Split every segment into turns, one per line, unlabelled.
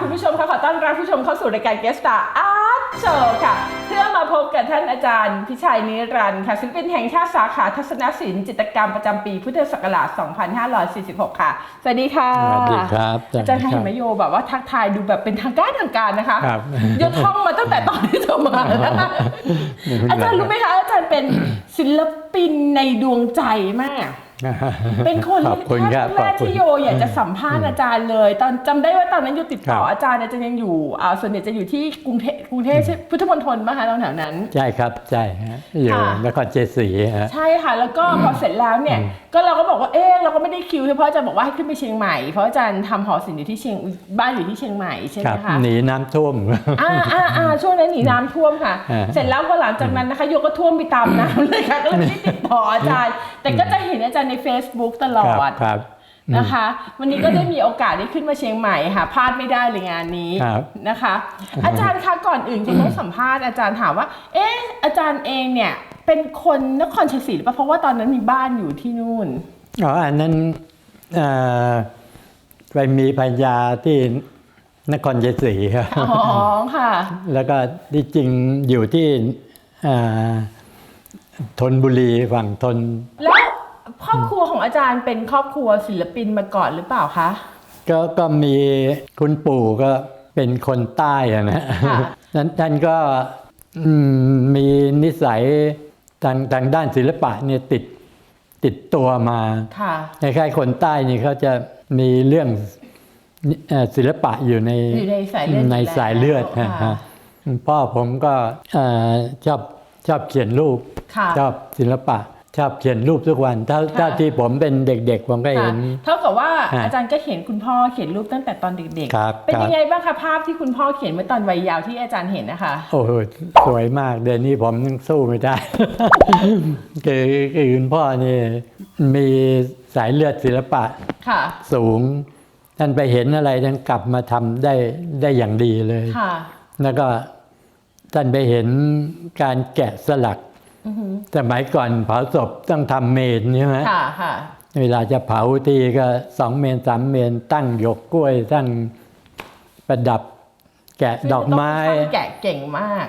คุณผู้ชมคะขอต้อนรับผู้ชมเข้าสู่รายการ Guest Star Art Show ค่ะ เพื่อมาพบกับท่านอาจารย์ พิชัยนิรันดร์ค่ะศิลปินแห่งชาติสาขาทัศนศิลป์จิตรกรรมประจำปีพุทธศักราช 2546 ค่ะ สวัสดีค่ะ
สวัสดีครับ
อาจารย์คะเห็นไหมโยแบบว่าทักทายดูแบบเป็นทางการทางการนะคะ
ครับ
โยท่องมาตั้งแต่ตอนที่เธอมานะคะอาจารย์รู้ไหมคะอาจารย์เป็นศิลปินในดวงใจมาก เป็นคน
ขอบคุณครับ
แรก
ขอบคุณ
ที่โยอยากจะสัมภาษณ์อาจารย์เลย ตอนจำได้ว่าตอนนั้นโยติดต่อ
ครับ
อาจารย์อาจารย์ยังอยู่อ่าส่วนใหญ่จะอยู่ที่กรุงเทพกรุงเทพใช่พุทธมณฑลมคะตรงแถวนั้น
ใช่ครับใช่ฮะอยู่
ค่ะ
นครเจศรีฮะ
ใช่ค่ะแล้วก็พอเสร็จแล้วเนี่ยก็เราก็บอกว่าเอ๊ะเราก็ไม่ได้คิวเพราะอาจารย์บอกว่าให้ขึ้นไปเชียงใหม่เพราะอาจารย์ทำหอศิลป์อยู่ที่เชียงบ้านอยู่ที่เชียงใหม่ใช่ไห
ค
ม
รับ
คะ
หนีน้ำท่วม
อ่าอ่าอ่าช่วงนั้นหนีน้ำท่วมค่ะ
อ่า
เสร็จแล้วพอหลังจากนั้นนะคะโยก็ท่วมไปตามน้ำเลยค่ะก็เลยไม่ได้ติดต่ออาจารย์ แต่ก็จะเห็นอาจารย์ใน Facebook ตลอ
ครับ
ด
ครับ
นะคะ วันนี้ก็ได้มีโอกาสได้ขึ้นมาเชียงใหม่ค่ะพลาดไม่ได้เลยงานนี้
ครับ
นะคะ อาจารย์คะก่อนอื่นคุณต้องสัมภาษณ์อาจารย์ถามว่า เอ๊ะอาจารย์เองเนี่ยเป็นคนนครชัยศรีหรือเปล่าเพราะว่าตอนนั้นมีบ้านอยู่ที่นู่น
อ๋ออันนั้นเอ่อไปมีภรรยาที่นครเจศรีครับ
อ๋อค่ะ
แล้วก็ที่จริงอยู่ที่เอ่อธนบุรีฝั่งธน
แล้ว ครอบครัวของอาจารย์เป็นครอบครัวศิลปินมาก่อนหรือเปล่าคะ
ก็ก็มีคุณปู่ก็เป็นคนใต้อะนะ
ค่ะ
นั้นท่านก็อืมมีนิสัยทางทางด้านศิลปะเนี่ยติดติดตัวมา
ค่ะ
คล้ายๆคนใต้นี่เขาจะมีเรื่องเอ่อศิลปะอยู่ใน
อยู่ในสายเลือด
ใน
อยู่แล้ว
สายเลือด
ค่ะ
ฮะพ่อผมก็เอ่อชอบชอบเขียนรูป
ค่ะ
ชอบศิลปะ ชอบเขียนรูปทุกวันเท่า
ค่ะ
เท่าที่ผมเป็นเด็กๆผมก็
ค่ะ
เห็น
เท่ากับว่า
ฮะ
อาจารย์ก็เห็นคุณพ่อเขียนรูปตั้งแต่ตอนเด็ก
ครับ
ๆเป็น
ครับ
ยังไงบ้างคะภาพที่คุณพ่อเขียนเมื่อตอนวัยเยาว์ที่อาจารย์เห็นนะคะ
โอ้โหสวยมากเดี๋ยวนี้ผมยังสู้ไม่ได้คือคือคุณพ่อนี่มีสายเลือดศิลปะ
ค่ะ
สูง ท่านไปเห็นอะไรท่านกลับมาทำได้ได้อย่างดีเลย
ค่ะ
แล้วก็ท่านไปเห็นการแกะสลัก
อือหือ
สมัยก่อนเผาศพต้องทำเมนใช่ไหม
ค่ะค่ะ
เวลาจะเผาทีก็สองเมนสามเมนตั้งหยกกล้วยตั้งประดับแกะดอกไม้
ซึ่งต้องเป็นช่างแกะเก่งมาก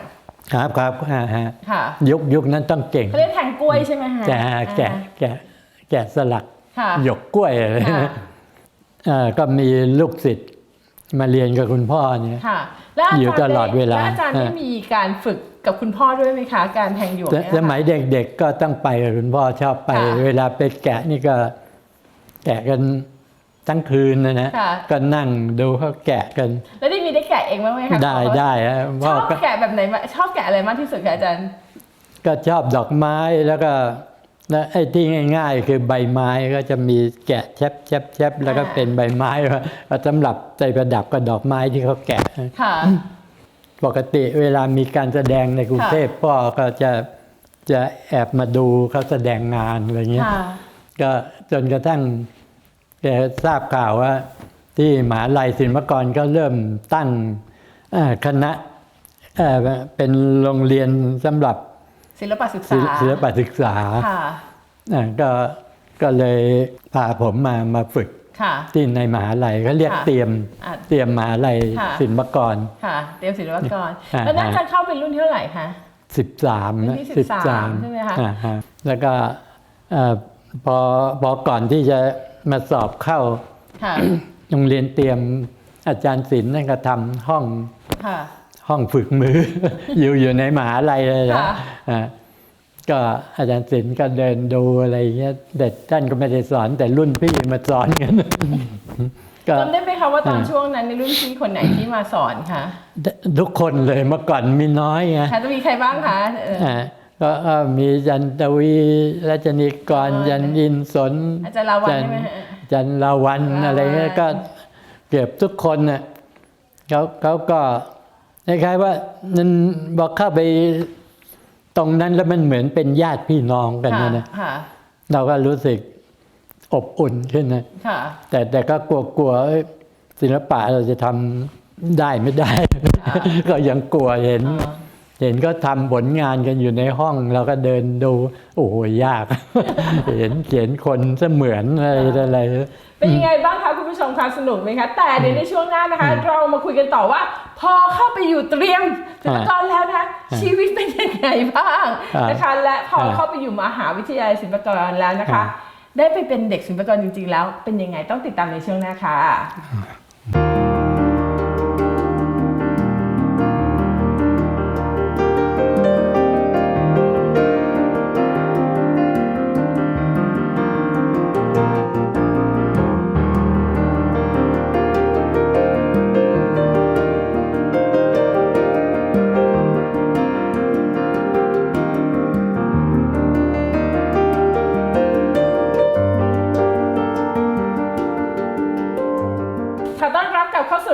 ครับครับอ่าฮะ
ค่ะ
ยุคยุคนั้นต้องเก่ง
เขาเรียกแทงกล้วยใช่ไหมคะ
แกะแกะ
อ่า
แกะแกะสลัก
ค่ะ
หยกกล้วยอะไร
ค่ะ
เอ่อก็มีลูกศิษย์มาเรียนกับคุณพ่อเนี่ย
ค่ะแล้วอา
อยู่
จารย์
ตลอดเวลา
แอาจารย์ได้
ฮะ
มีการฝึก กับคุณพ่อด้วยไหมคะ การแทงหยวก
ส
เนี่ย
ส
ค่ะ
มัยเด็กๆก็ต้องไปกับคุณพ่อชอบไป
ค่ะ
เวลาไปแกะนี่ก็แกะกันทั้งคืนนะนะ
ค่ะ
ก็นั่งดูเขาแกะกัน
แล้วได้มีได้แกะเองบ้างไหมคะ
ได้ได้ฮะ
ช
พ่อ
อบ
ก็
แกะแบบไหนมาชอบแกะอะไรมากที่สุดคะอาจารย์
ก็ชอบดอกไม้แล้วก็แล้วไอ้ที่ง่าย ๆ คือใบไม้ก็จะมีแกะแชบแชบแชบแล้วก็
อ่า
เป็นใบไม้ว่าสำหรับใส่ประดับกับดอกไม้ที่เขาแกะ
ค่ะ
ปกติเวลามีการแสดงในกรุงเทพพ่อก็จะจะแอบมาดูเขาแสดงงานอะไรเงี้ย
ค่ะ
ก็จนกระทั่งแกทราบข่าวว่า ที่มหาลัยศิลปากรก็เริ่มตั้งเอ่อคณะเอ่อเป็นโรงเรียนสำหรับ
ศิลปศึก
ศิ
ษา
ลศิลปศึกษา
ค่ะ
อะก็ก็เลยพาผมมามาฝึก
ค่ะ
ที่ในมหาลัยเขาเรียก
ค่ะ
เตรียม
อะ
เตรียมมหาลัย
ค่ะ
ศิลปากร
ค่ะ เตรียมศิลปากร
อ่า
แล้วน่าจะเข้าเป็นรุ่นที่เท่าไหร่คะ
สิบสาม
รุ่
นะ
นที่
สิบสาม
13ใช่ไหมคะ
อ่าฮะแล้วก็เอ่อพอพอก่อนที่จะมาสอบเข้า
ค่ะ
โรงเรียนเตรียมอาจารย์ศิลป์นั่นก็ทำห้อง
ค่ะ
ห้องฝึกมืออยู่อยู่ในมหาลัยเลยนะ
ค่ะ
อ่า ก็อาจารย์ศิลป์ก็เดินดูอะไรเงี้ยเด็ดท่านก็ไม่ได้สอนแต่รุ่นพี่มาสอนกันก็
จำได้ไหมคะว่าตอน
อ่า
ช่วงนั้นในรุ่นพี่คนไหนที่มาสอนคะ
ทุกคนเลยเมื่อก่อนมีน้อยไง
คะจะมีใครบ้างคะเอ่อ
อ่าก็ก็มีจันทวีรัชนีกร
เออ
จันอินสน
อาจารย์ลาวันใช่ไหมฮะ
จันลาวัน
ลาวัน
อะไรเงี้ยก็เกือบทุกคนน่ะเขาเขาก็คล้ายๆว่านั้นบอกเข้าไป ตรงนั้นแล้วมันเหมือนเป็นญาติพี่น้องกัน
ค่ะ
นะนะ
ค่ะ
เราก็รู้สึกอบอุ่นขึ้นนะ
ค่ะ
แต่แต่ก็กลัวกลัวเอ้ยศิลปะเราจะทำได้ไม่ได้ ก็ยังกลัวเห็น
อ่า
เห็นก็ทำผลงานกันอยู่ในห้อง เราก็เดินดู โอ้โหยาก เห็นเขียนคนเสมือนอะไรอะไร
เป็นยังไงบ้างคะคุณผู้ชมคะสนุกไหมคะ แต่เดี๋ยวในช่วงหน้านะคะ เรามาคุยกันต่อว่า พอเข้าไปอยู่เตรียมศิลปากรแล้วนะคะชีวิตเป็นยังไงบ้าง
อ่าน
นะคะและพอ
อ่า
เข้าไปอยู่มหาวิทยาลัยศิลปากรแล้วนะคะ
อ่า
ได้ไปเป็นเด็กศิลปากรจริง ๆ แล้ว เป็นยังไงต้องติดตามในช่วงหน้าค่ะ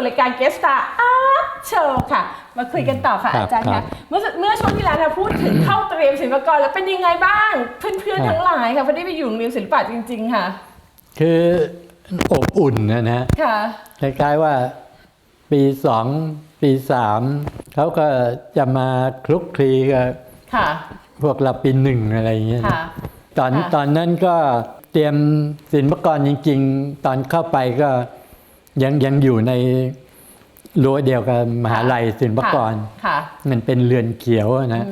กลับเข้าสู่รายการ Guest Star Art Show ค่ะ มาคุยกันต่อค่ะ
ครับ
อาจารย์
ครั
ค่ะ
บ
เมื่อเมื่อช่วงที่แล้วเราพูดถึงเข้าเตรียมศิลปากรแล้วเป็นยังไงบ้าง เพื่อนๆทั้งหลายค่ะเพราะได้ไปอยู่โรงเรียนศิลปะจริง ๆ ค่ะ
คืออบอุ่นนะนะ
ค่ะ
คล้ายๆว่าปีสองปีสามเขาก็จะมาคลุกคลีกับ
ค่ะ
พวกเราปีหนึ่งอะไรอย่างเงี้ยนะ
ค่ะ
ตอน
ค่ะ
ตอนนั้นก็เตรียมศิลปากรจริง ๆ ตอนเข้าไปก็ ยังยังอยู่ในรั้วเดียวกับมหาลัยศิลปากร
ค่ะ
มันเป็นเรือนเขียวอะนะ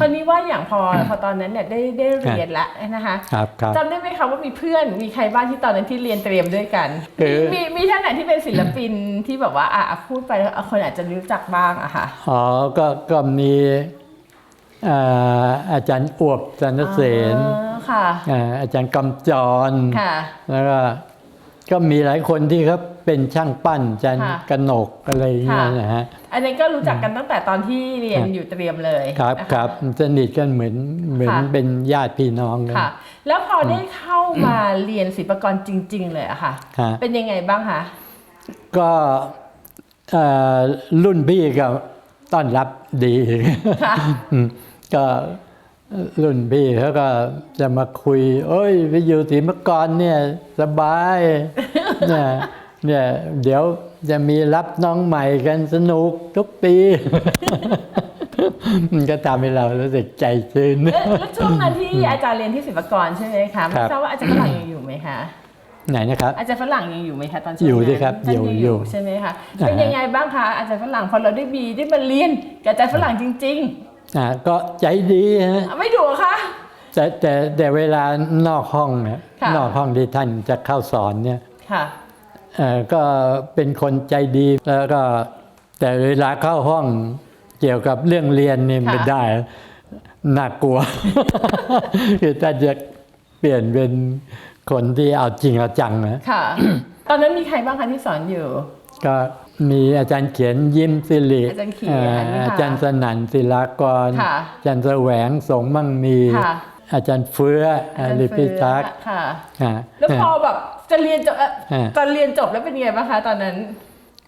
คราวนี้ว่าอย่างพอพอตอนนั้นเนี่ยได้ได้เรียนแล้วนะคะ
ครับครับ
จำได้ไหมคะว่ามีเพื่อนมีใครบ้างที่ตอนนั้นที่เรียนเตรียมด้วยกัน
คือ
มีมีท่านไหนที่เป็นศิลปินที่แบบว่าอะพูดไปแล้วคนอาจจะรู้จักบ้างอะค่ะ
อ๋อก็ก็มีอ่าอาจารย์อวบจันทเสน
อ๋อค่ะ
อ่าอาจารย์กำจร
ค่ะ
แล้วก็ ก็มีหลายคนที่เขาเป็นช่างปั้นอาจารย์
ค่ะ
กนกอะไรอย่างเงี้ย
ค่ะ
นะฮะ
อันนี้ก็รู้จักกันตั้งแต่ตอนที่เรียน
ครับ
อยู่เตรียมเลย
ครับ
นะะ
ครับสนิทกันเหมือนเหมือน
ค่ะ
เป็นญาติพี่น้องกัน
ค่ะ แล้วพอได้เข้ามาเรียนศิลปากรจริง ๆ เลยอะค่ะ
ฮะ
เป็นยังไงบ้างคะ
ก็เอ่อรุ่นพี่ก็ต้อนรับดี
ค่ะ
อืมก็ รุ่นพี่เขาก็จะมาคุย เอ้ยไปอยู่ศรีมกรเนี่ยสบายเนี่ยเนี่ยเดี๋ยวจะมีรับน้องใหม่กันสนุกทุกปี มันก็ทำให้เรารู้สึกใจชื้น
แล้วแล้วช่วงนั้นที่อาจารย์เรียนที่ศิลปากรใช่ไหมคะไม่
ครับ
ทราบว่าอาจารย์ฝรั่งยังอยู่ไหมคะ
ไหนนะครับ
อาจารย์ฝรั่งยังอยู่ไหมคะตอนช่วง
อยู่
นั้น
สิครับ
ท่าน
อยู่
ง
อยู่
ใช่ไหมคะ
อ่าฮะ
เป็นยังไงบ้างคะอาจารย์ฝรั่งพอเราได้มีได้มาเรียนกับอาจารย์ฝรั่งจริง
อ่าก็ใจดีฮะ
ๆอะไม่ดูเหรอคะ
แต่แต่แต่เวลานอกห้องเนี่ย
ค่ะ
นอกห้องที่ท่านจะเข้าสอนเนี่ย
ค่ะ
เอ่อก็เป็นคนใจดีแล้วก็ แต่เวลาเข้าห้องเกี่ยวกับเรื่องเรียนนี่
ค่ะ
ไม่ได้น่ากลัวคือท่านจะเปลี่ยนเป็นคนที่เอาจริงเอาจังนะ
ค่ะ ตอนนั้นมีใครบ้างคะที่สอนอยู่
ก็ มีอาจารย์เขียนยิ้มสิริ
อาจารย์เขียน
อ่า
ค่ะ
อาจารย์สนั่นศิลากร
ค่ะ
อาจารย์แสวงสงมั่งมี
ค่ะ
อาจารย์เฟื้อ
อาจารย์
ลิ
เฟื
ปิทัก
อ
ษ์
ค่ะ
อ่า
แล้วพอแบบจะเรียนจบเอ่อ
อ่า
ตอนเรียนจบแล้วเป็นยังไงบ้างคะตอนนั้น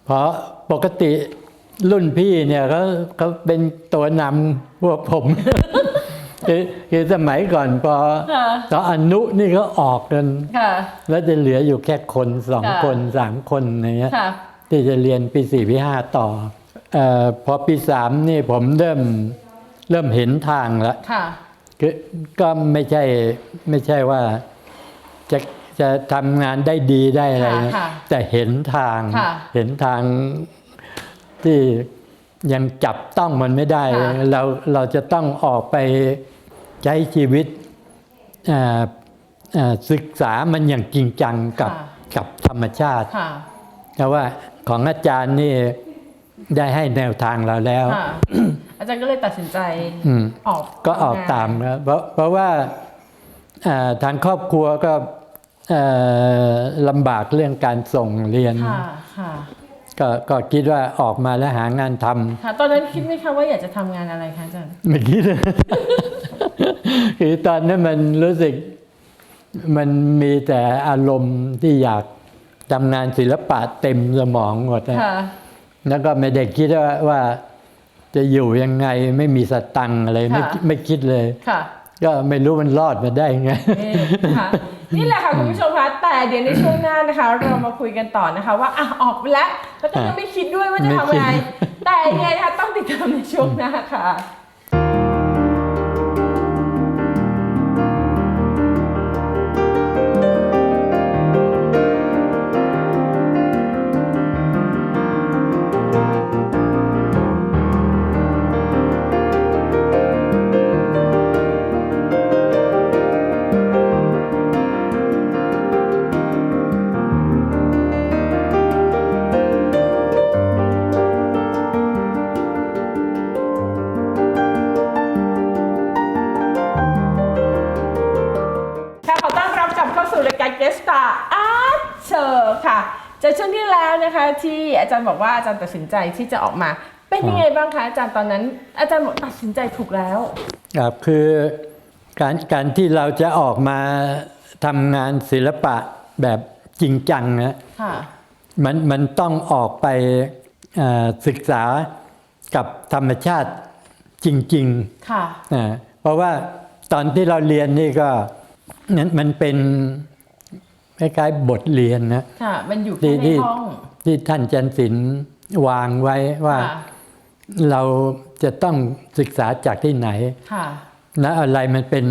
เพราะปกติรุ่นพี่เนี่ยเขาเขาเป็นตัวนำพวกผมคือคือสมัยก่อนพอ
ค่ะ
ตอนอนุนี่เขาออกกัน
ค่ะ
แล้วจะเหลืออยู่แค่คนสอง
ค่ะ
คนสามคนอย่างเงี้ย
ค่ะ
ที่จะเรียนปีสี่ปีห้าต่อเอ่อพอปีสามนี่ผมเริ่มเริ่มเห็นทางแล้ว
ค่ะ
คือก็ไม่ใช่ไม่ใช่ว่าจะจะทำงานได้ดีได้อะไรนะ
ค่ะ
แต่เห็นทาง
ค่ะ
เห็นทางที่ยังจับต้องมันไม่ได้
ค่ะ
เราเราจะต้องออกไปใช้ชีวิตอ่าอ่าศึกษามันอย่างจริงจังกับ
ค่ะ
กับธรรมชาติ
ค่ะ
แต่ว่า ของอาจารย์นี่ได้ให้แนวทางเราแล้ว
ค่ะอาจารย์ก็เลยตัดสินใจ
อืม
ออก
ก็ออกตามครับเพราะเพราะว่าอ่าทางครอบครัวก็เอ่อลำบากเรื่องการส่งเรียน
ค่ะค่ะ
ก็ก็คิดว่าออกมาแล้วหางานท
ค่ะ ตอนนั้นคิดไหมคะว่าอยากจะทำงานอะไรคะอาจารย์ำ
ไม่คิดเลยคือตอนนั้นมันรู้สึกมันมีแต่อารมณ์ที่อยาก ทำงานศิลปะเต็มสมองหมดนะ
ค่ะ
แล้วก็ไม่ได้คิดว่าว่า จะอยู่ยังไงไม่มีสตังค์อะไรไม่
ค่ะ
ไม่คิดเลย
ค่ะ
ก็ไม่รู้มันรอดมาได้ไง
นี่ค่ะนี่แหละค่ะคุณผู้ชมคะแต่เดี๋ยวในช่วงหน้านะคะ เรามาคุยกันต่อนะคะ ว่าอะออกไปแล้วแล้วก็ยังไม่คิดด้วยว่าจะทำอะไร แต่ยังไงคะต้องติดตามในช่วงหน้าค่ะ อาจารย์บอกว่าอาจารย์ตัดสินใจที่จะออกมา เป็นยังไงบ้างคะอาจารย์ตอนนั้น อาจารย์บอกตัดสินใจถูกแล้ว
ครับคือการการที่เราจะออกมาทำงานศิลปะแบบจริงจังนะ
ค่ะ
มันมันต้องออกไปเอ่อศึกษากับธรรมชาติจริง
ค่ะ
ๆนะเพราะว่าตอนที่เราเรียนนี่ก็นั้นมันเป็นคล้ายๆบทเรียนนะ
ค่ะมันอยู่แค่
ที่
ใน
ที่
ห้อง
ที่ท่านจันศิลป์วางไว้ว่า
ค่ะ
เราจะต้องศึกษาจากที่ไหน
ค่ะ
และอะไรมันเป็น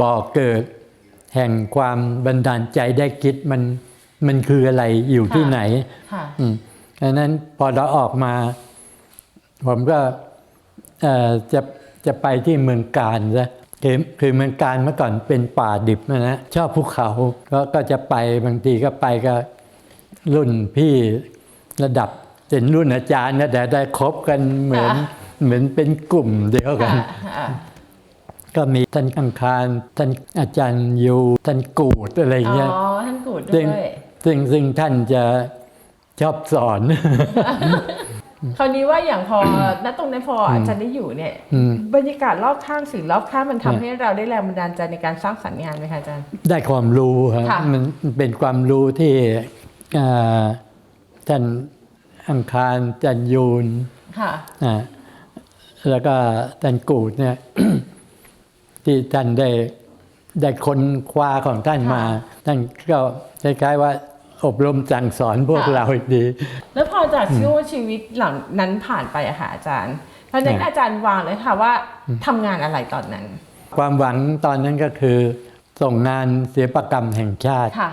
บ่อเกิด แห่งความบันดาลใจได้คิดมันมันคืออะไรอยู่ที่
ค่ะ
ไหน
ค่ะ
อืมดังนั้นพอเราออกมา ผมก็เอ่อจะจะไปที่เมืองการซะคือคือเมืองการเมื่อก่อนเป็นป่าดิบนะนะชอบภูเขาก็ก็จะไปบางทีก็ไปก็ รุ่นพี่ระดับเป็นรุ่นอาจารย์นะแต่ได้คบกันเหมือน
ค่ะ
เหมือนเป็นกลุ่มเดียวกัน
ค่ะค่ะ
ก็มีท่านอังคารท่านอาจารย์ยูท่านกูดอะไร
อ๋อ
เงี้ย
ท่านกูดด้
ซึ่ง
วย
ซึ่งซึ่งท่านจะชอบสอน
คราวนี้ว่าอย่างพอณตรงนั้นพออาจารย์ได้อยู่เนี่ย
อืม
บรรยากาศรอบข้างสิ่งรอบข้างมันทำ
อืม
ให้เราได้แรงบันดาลใจในการสร้างสรรค์งานไหมคะอาจารย์
ได้ความรู้ครับ
ค่ะ
มันเป็นความรู้ที่ อ่าท่านอังคารจันยูน
ค่ะ
อ่าแล้วก็ท่านกูดเนี่ยที่ท่านได้ได้คนคว้าของท่านมาท่านก็คล้ายๆว่าอบรมสั่งสอนพวก
ค่ะ
เราอีกดี
แล้วพอจากช่วงชีวิตหลังนั้นผ่านไปอะค่ะอาจารย์เพราะฉะนั้น
ค่ะ
อาจารย์วางเลยค่ะว่าทำงานอะไรตอนนั้น
ความหวังตอนนั้นก็คือส่งงานศิลปกรรมแห่งชาติ
ค่ะ
อ่า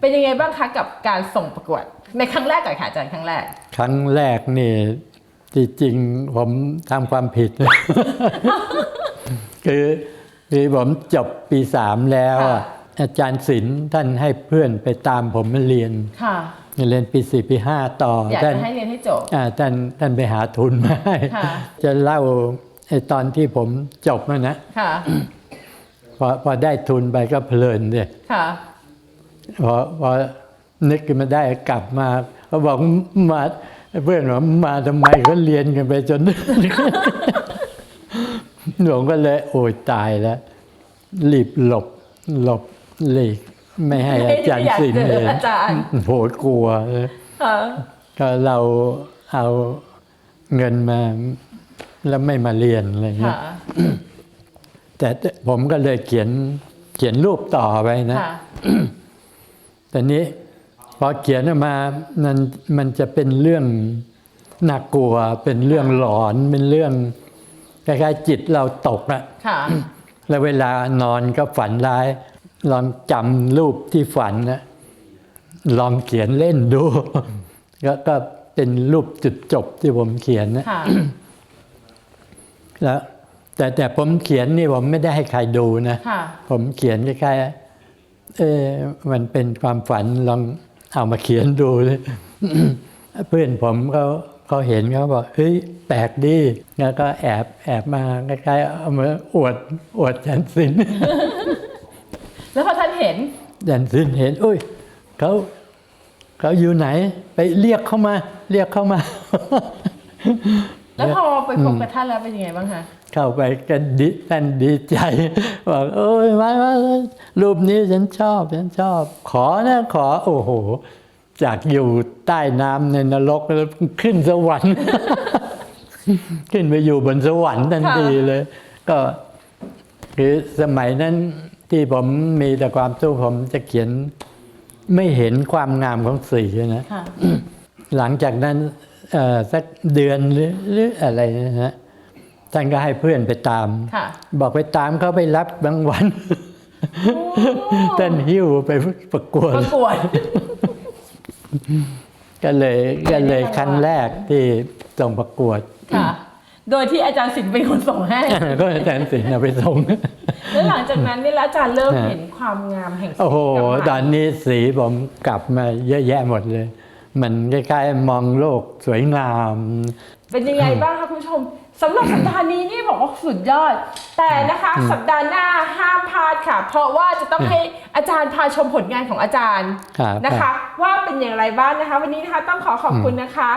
เป็นยังไงบ้างคะกับการส่งประกวด ในครั้งแรกก่อนค่ะอาจารย์ครั้งแรก
ครั้งแรกนี่จริงๆผมทำความผิด คือคือผมจบปีสามแล้วอะ
ค่ะ
อาจารย์ศิลป์ท่านให้เพื่อนไปตามผมมาเรียน
ค่ะ
เรียนปีสี่ปีห้าต่อ
อยาก
ท่าน
จะให้เรียนให้จบ
อ่าท่านท่านไปหาทุนมาให้
ค่ะ
จะเล่าไอ้ตอนที่ผมจบนะนะ
ค่ะ
พอพอได้ทุนไปก็เพลินเนี่ย
ค่ะ
พอพอนึกขึ้นมาได้กลับมาเขาบอกมาเพื่อนบอกมาทำไมก็เรียนกันไปจนหลวงก็เลยโอ้ยตายแล้วรีบหลบหลบหลีกไม่ให้อาจารย์สิน
ไม่
เห็
อยากเจอนอาจารย์
โหกลัวเลย
ค่ะ
ก็เราเอาเงินมาแล้วไม่มาเรียนอะไรเงี้
ค่ะ
ยแต่ผมก็เลยเขียนเขียนรูปต่อไปนะ
ค่ะ
แต่นี้พอเขียนออกมามันมันจะเป็นเรื่องน่ากลัว เป็นเรื่องหลอน เป็นเรื่องคล้ายๆจิตเราตกอะ
ค่ะ
แล้วเวลานอนก็ฝันร้าย ลองจำรูปที่ฝันนะลองเขียนเล่นดู ก็ก็เป็นรูปจุดจบที่ผมเขียนนะ
ค่ะ
แล้วแต่แต่ผมเขียนนี่ผมไม่ได้ให้ใครดูนะ
ค่ะ
ผมเขียนคล้ายๆ เออมันเป็นความฝันลองเอามาเขียนดูเลยเพื่อนผมเขาเขาเห็นเขาบอกเฮ้ยแปลกดีแล้วก็แอบแอบมาคล้ายๆเอามาอวดอวดจันสิน
แล้วพอท่านเห็น
จันสินเห็นอุ้ยเขาเขาอยู่ไหน ไปเรียกเขามา เรียกเขามา
แล้วพอไปพบกับท่านแล้วเป็นยังไงบ้างคะ
เข้าไปกันดิท่านดีใจบอกโอ้ยมามารูปนี้ฉันชอบฉันชอบ ขอนะขอโอ้โห จากอยู่ใต้น้ำในนรกแล้วขึ้นสวรรค์ ขึ้นไปอยู่บนสวรรค์ทันทีเลย ก็คือสมัยนั้นที่ผมมีแต่ความสู้ผมจะเขียนไม่เห็นความงามของสีนะ
ค่ะ
หลังจากนั้นเอ่อ สักเดือนหรือหรืออะไรนะฮะท่านก็ให้เพื่อนไปตาม
ค่ะ
บอกไปตามเขาไปรับรางวัลท่านหิ้วไปประกวด
ประกวด
ก็เลยก็เลยครั้งแรกที่ส่งประกวด
ค่ะ โดยที่อาจารย์สินเป็นคนส่งให้
ก็อาจารย์ศิลป์เอาไปส่ง
แล้วหลังจากนั้นเนี่ยแล้วอาจารย์เริ่มเห็นความงามแห่ง
โอ้โห
กลับมา
ตอนนี้สีผมกลับมาเยอะแยะหมดเลย มันคล้ายๆมองโลกสวยงาม
เป็นยังไงบ้างคะคุณผู้ชมสำหรับสัปดาห์นี้นี่บอกว่าสุดยอด แต่นะคะสัปดาห์หน้าห้ามพลาดค่ะ เพราะว่าจะต้องให้อาจารย์พาชมผลงานของอาจารย์
ครับ
นะคะ ว่าเป็นอย่างไรบ้างนะคะ วันนี้นะคะต้องขอขอบคุณนะคะ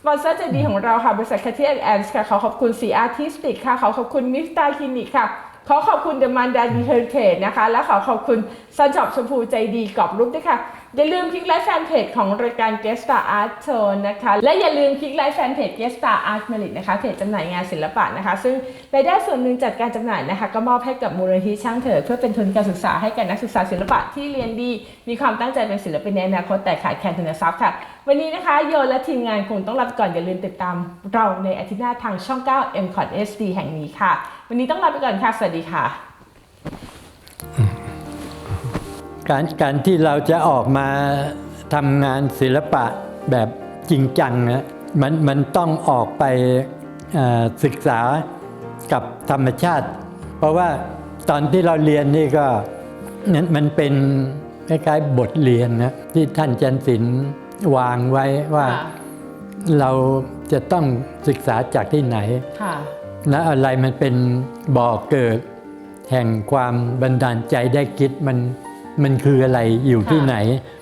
สปอนเซอร์ใจดีของเราค่ะบริษัทแคทเทียนแอนด์ค่ะขอขอบคุณสีอาร์ติสติกค่ะขอขอบคุณมิสตาคลินิกค่ะขอขอบคุณเดอะมันดาดีเฮอร์เทจนะคะ และขอขอบคุณซันช็อปชมพูใจดีกรอบรูปด้วยค่ะอย่าลืมคลิกไลค์แฟนเพจของรายการ g u e s t Star Art Show นะคะ และอย่าลืมคลิกไลค์แฟนเพจ g u e s t Star Art Merit นะคะเพจจำหน่ายงานศิลปะนะคะ ซึ่งรายได้ส่วนหนึ่งจัดการจำหน่ายนะคะ ก็มอบให้กับมูลนิธิช่างเถิดเพื่อเป็นทุนการศึกษาให้กับนักศึกษาศิลปะที่เรียนดี มีความตั้งใจเป็นศิลปินในอนาคตแต่ขาดแคลนทุนทรัพย์ค่ะ วันนี้นะคะโยและทีมงานคงต้องลาไปก่อนอย่าลืมติดตามเราในอาทิตย์หน้าทางช่อง 9 m c o t HD แห่งนี้ค่ะ วันนี้ต้องลาไปก่อนค่ะสวัสดีค่ะ
การการที่เราจะออกมาทำงานศิลปะแบบจริงจังนะมันมันต้องออกไปเอ่อศึกษากับธรรมชาติ เพราะว่าตอนที่เราเรียนนี่ก็นั้นมันเป็นคล้ายๆบทเรียนนะที่ท่านจันศิลป์วางไว้ว่า
ค่ะ
เราจะต้องศึกษาจากที่ไหน
ค่ะ
และอะไรมันเป็นบ่อเกิด แห่งความบันดาลใจได้คิดมัน มันคืออะไรอยู่ที่
ค่ะ
ไหนเ